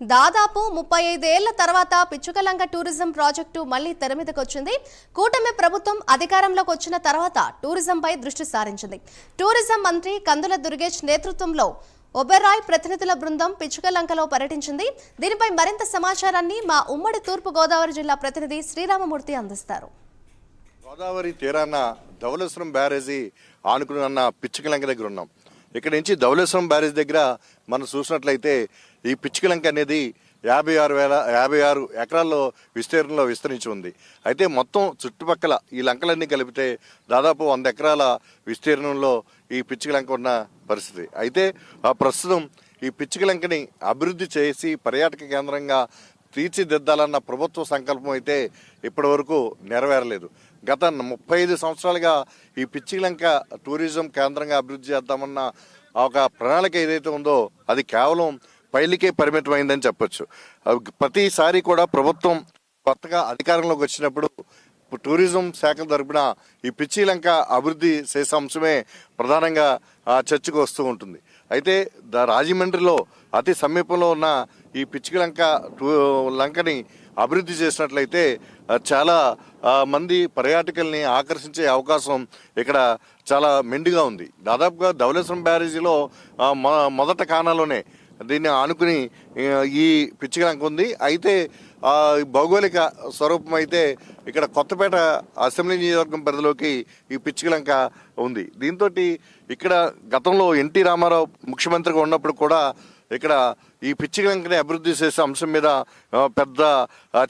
దాదాపు ముప్పై ఐదేళ్ళ తర్వాత పిచ్చుకలంక టూరిజం ప్రాజెక్టు మళ్ళీ తెర మీదకొచ్చింది. కూటమి ప్రభుత్వం అధికారంలోకి వచ్చిన తర్వాత టూరిజంపై దృష్టి సారించింది. టూరిజం మంత్రి కందుల దుర్గేష్ నేతృత్వంలో ఒబెరాయ్ ప్రతినిధుల బృందం పిచ్చుకలంకలో పర్యటించింది. దీనిపై మరింత సమాచారాన్ని మా ఉమ్మడి తూర్పు గోదావరి జిల్లా ప్రతినిధి శ్రీరామమూర్తి అందిస్తారు. గోదావరి తీరాన ధవళేశ్వరం బ్యారేజీ ఆనుకుని అన్న పిచ్చుకలంక దగ్గర ఉన్నాం. ఇక్కడ నుంచి ధవలేశ్వరం బ్యారేజ్ దగ్గర మనం చూసినట్లయితే ఈ పిచ్చికలంక అనేది యాభై ఆరు వేల యాభై ఆరు ఎకరాల్లో విస్తీర్ణంలో విస్తరించి ఉంది. అయితే మొత్తం చుట్టుపక్కల ఈ లంకలన్నీ కలిపితే దాదాపు వంద ఎకరాల విస్తీర్ణంలో ఈ పిచ్చికలంక ఉన్న పరిస్థితి. అయితే ఆ ప్రస్తుతం ఈ పిచ్చికలంకని అభివృద్ధి చేసి పర్యాటక కేంద్రంగా తీర్చిదిద్దాలన్న ప్రభుత్వ సంకల్పం అయితే ఇప్పటి వరకు నెరవేరలేదు. గత ముప్పై ఐదు సంవత్సరాలుగా ఈ పిచ్చిలంక టూరిజం కేంద్రంగా అభివృద్ధి చేద్దామన్న ఒక ప్రణాళిక ఏదైతే ఉందో అది కేవలం పైలికే పరిమితమైందని చెప్పొచ్చు. ప్రతిసారి కూడా ప్రభుత్వం కొత్తగా అధికారంలోకి వచ్చినప్పుడు టూరిజం శాఖ తరపున ఈ పిచ్చిలంక అభివృద్ధి చేసే అంశమే ప్రధానంగా ఆ, చర్చకు వస్తూ ఉంటుంది. అయితే ద రాజమండ్రిలో అతి సమీపంలో ఉన్న ఈ పిచ్చికలంక టూ లంకని అభివృద్ధి చేసినట్లయితే చాలా మంది పర్యాటకుల్ని ఆకర్షించే అవకాశం ఇక్కడ చాలా మెండుగా ఉంది. దాదాపుగా ధవలేశ్వరం బ్యారేజీలో మొదట కానాలోనే దీన్ని ఆనుకుని ఈ ఈ పిచ్చికలంక ఉంది. అయితే భౌగోళిక స్వరూపం అయితే ఇక్కడ కొత్తపేట అసెంబ్లీ నియోజకవర్గం పరిధిలోకి ఈ పిచ్చికలంక ఉంది. దీంతో ఇక్కడ గతంలో ఎన్టీ రామారావు ముఖ్యమంత్రిగా ఉన్నప్పుడు కూడా ఇక్కడ ఈ పిచ్చి పిచ్చికలంకని అభివృద్ధి చేసే అంశం మీద పెద్ద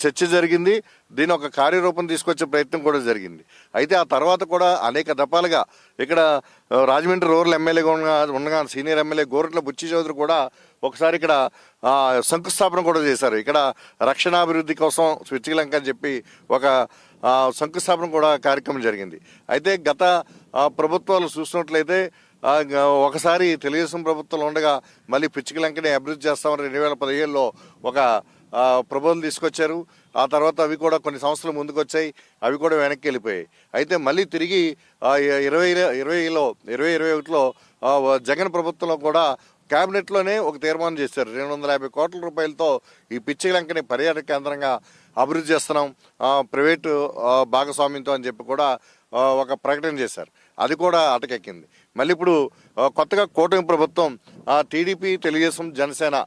చర్చ జరిగింది. దీని ఒక కార్యరూపం తీసుకొచ్చే ప్రయత్నం కూడా జరిగింది. అయితే ఆ తర్వాత కూడా అనేక దఫాలుగా ఇక్కడ రాజమండ్రి రూరల్ ఎమ్మెల్యేగా ఉండగా సీనియర్ ఎమ్మెల్యే గోరట్ల బుచ్చి చౌదరి కూడా ఒకసారి ఇక్కడ శంకుస్థాపన కూడా చేశారు. ఇక్కడ రక్షణాభివృద్ధి కోసం పిచ్చికలంక అని చెప్పి ఒక శంకుస్థాపన కూడా కార్యక్రమం జరిగింది. అయితే గత ప్రభుత్వాలు చూసినట్లయితే ఒకసారి తెలుగుదేశం ప్రభుత్వంలో ఉండగా మళ్ళీ పిచ్చికలంకని అభివృద్ధి చేస్తామని రెండు వేల పదిహేడులో ఒక ప్రబోధం తీసుకొచ్చారు. ఆ తర్వాత అవి కూడా కొన్ని సంవత్సరాలు ముందుకు వచ్చాయి అవి కూడా వెనక్కి వెళ్ళిపోయాయి. అయితే మళ్ళీ తిరిగి ఇరవై ఇరవైలో ఇరవై ఇరవై ఒకటిలో జగన్ ప్రభుత్వంలో కూడా కేబినెట్లోనే ఒక తీర్మానం చేశారు. రెండు వందల యాభై కోట్ల రూపాయలతో ఈ పిచ్చిలంకని పర్యాటక కేంద్రంగా అభివృద్ధి చేస్తున్నాం. ప్రైవేటు భాగస్వామ్యంతో అని చెప్పి కూడా ఒక ప్రకటన చేశారు. అది కూడా అటకెక్కింది. మళ్ళీ ఇప్పుడు కొత్తగా కూటమి ప్రభుత్వం ఆ, టీడీపీ తెలుగుదేశం జనసేన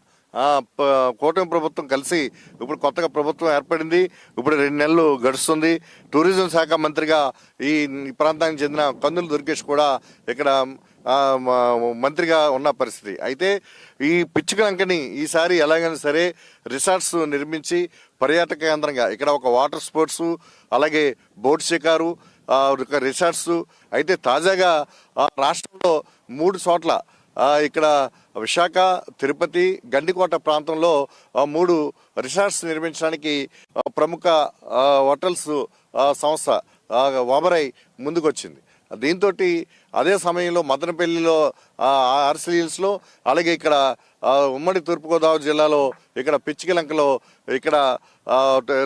కూటమి ప్రభుత్వం కలిసి ఇప్పుడు కొత్తగా ప్రభుత్వం ఏర్పడింది. ఇప్పుడు రెండు నెలలు గడుస్తుంది. టూరిజం శాఖ మంత్రిగా ఈ ప్రాంతానికి చెందిన కందులు దుర్గేష్ కూడా ఇక్కడ మంత్రిగా ఉన్న పరిస్థితి. అయితే ఈ పిచ్చుకలంకని ఈసారి ఎలాగైనా సరే రిసార్ట్స్ నిర్మించి పర్యాటక కేంద్రంగా ఇక్కడ ఒక వాటర్ స్పోర్ట్స్ అలాగే బోట్ షికారు రిసార్ట్స్ అయితే తాజాగా ఆ, రాష్ట్రంలో మూడు చోట్ల ఇక్కడ విశాఖ తిరుపతి గండికోట ప్రాంతంలో మూడు రిసార్ట్స్ నిర్మించడానికి ప్రముఖ హోటల్స్ సంస్థ ఆ, ముందుకొచ్చింది. దీంతో అదే సమయంలో మదనపల్లిలో ఆర్సీ హిల్స్లో అలాగే ఇక్కడ ఉమ్మడి తూర్పుగోదావరి జిల్లాలో ఇక్కడ పిచ్చికలంకలో ఇక్కడ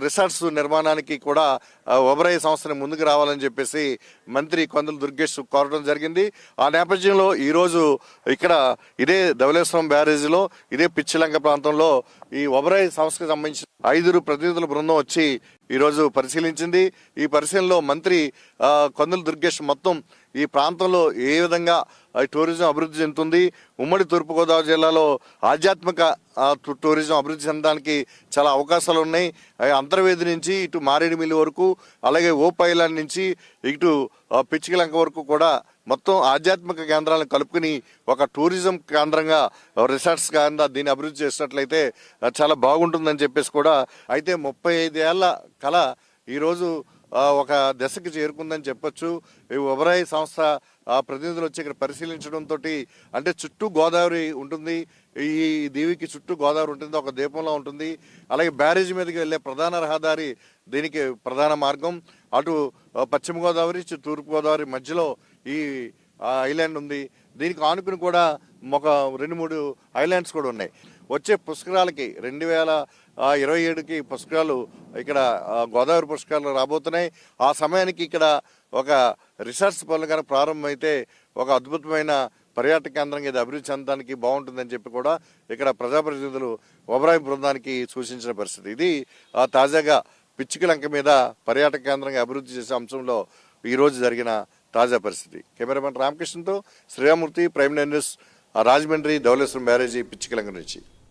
రిసార్ట్స్ నిర్మాణానికి కూడా ఆ, ఒబరాయి సంస్థని ముందుకు రావాలని చెప్పేసి మంత్రి కొందలు దుర్గేష్ కోరడం జరిగింది. ఆ నేపథ్యంలో ఈరోజు ఇక్కడ ఇదే ధవళేశ్వరం బ్యారేజీలో ఇదే పిచ్చిలంక ప్రాంతంలో ఈ ఒబరాయి సంస్థకు సంబంధించిన ఐదుగురు ప్రతినిధుల బృందం వచ్చి ఈరోజు పరిశీలించింది. ఈ పరిశీలనలో మంత్రి కొందలు దుర్గేష్ మొత్తం ఈ ప్రాంతంలో ఏ విధంగా టూరిజం అభివృద్ధి చెందుతుంది? ఉమ్మడి తూర్పుగోదావరి జిల్లాలో ఆధ్యాత్మిక టూరిజం అభివృద్ధి చెందడానికి చాలా అవకాశాలు ఉన్నాయి. అంతర్వేది నుంచి ఇటు మారేడుమిల్లి వరకు అలాగే ఓపైలాండ్ నుంచి ఇటు పిచ్చికలంక వరకు కూడా మొత్తం ఆధ్యాత్మిక కేంద్రాలను కలుపుకుని ఒక టూరిజం కేంద్రంగా రిసార్ట్స్ కేంద్ర దీన్ని అభివృద్ధి చేసినట్లయితే చాలా బాగుంటుందని చెప్పేసి కూడా అయితే ముప్పై ఐదేళ్ళ కళ ఈరోజు ఒక దశకి చేరుకుందని చెప్పొచ్చు. ఈ సంస్థ ఆ, ప్రతినిధులు వచ్చి ఇక్కడ పరిశీలించడంతో అంటే చుట్టూ గోదావరి ఉంటుంది. ఈ దీవికి చుట్టూ గోదావరి ఉంటుంది. ఒక దీపంలో ఉంటుంది. అలాగే బ్యారేజ్ మీదకి వెళ్ళే ప్రధాన రహదారి దీనికి ప్రధాన మార్గం. అటు పశ్చిమ గోదావరి తూర్పు గోదావరి మధ్యలో ఈ ఐలాండ్ ఉంది. దీనికి ఆనుకుని కూడా ఒక రెండు మూడు ఐలాండ్స్ కూడా ఉన్నాయి. వచ్చే పుష్కరాలకి రెండు వేల ఇరవై ఏడుకి పుష్కరాలు ఇక్కడ గోదావరి పుష్కరాలు రాబోతున్నాయి. ఆ సమయానికి ఇక్కడ ఒక రిసర్చ్ పనులు కనుక ప్రారంభమైతే ఒక అద్భుతమైన పర్యాటక కేంద్రంగా ఇది అభివృద్ధి చెందడానికి బాగుంటుందని చెప్పి కూడా ఇక్కడ ప్రజాప్రతినిధులు ఒబరాయి బృందానికి సూచించిన పరిస్థితి. ఇది ఆ, తాజాగా పిచ్చికలంక మీద పర్యాటక కేంద్రంగా అభివృద్ధి చేసే అంశంలో ఈరోజు జరిగిన తాజా పరిస్థితి. Cameraman రామకృష్ణతో Sriramurthy prime news Rajahmundry Dhavaleswaram barrage Pichikalanka నుంచి.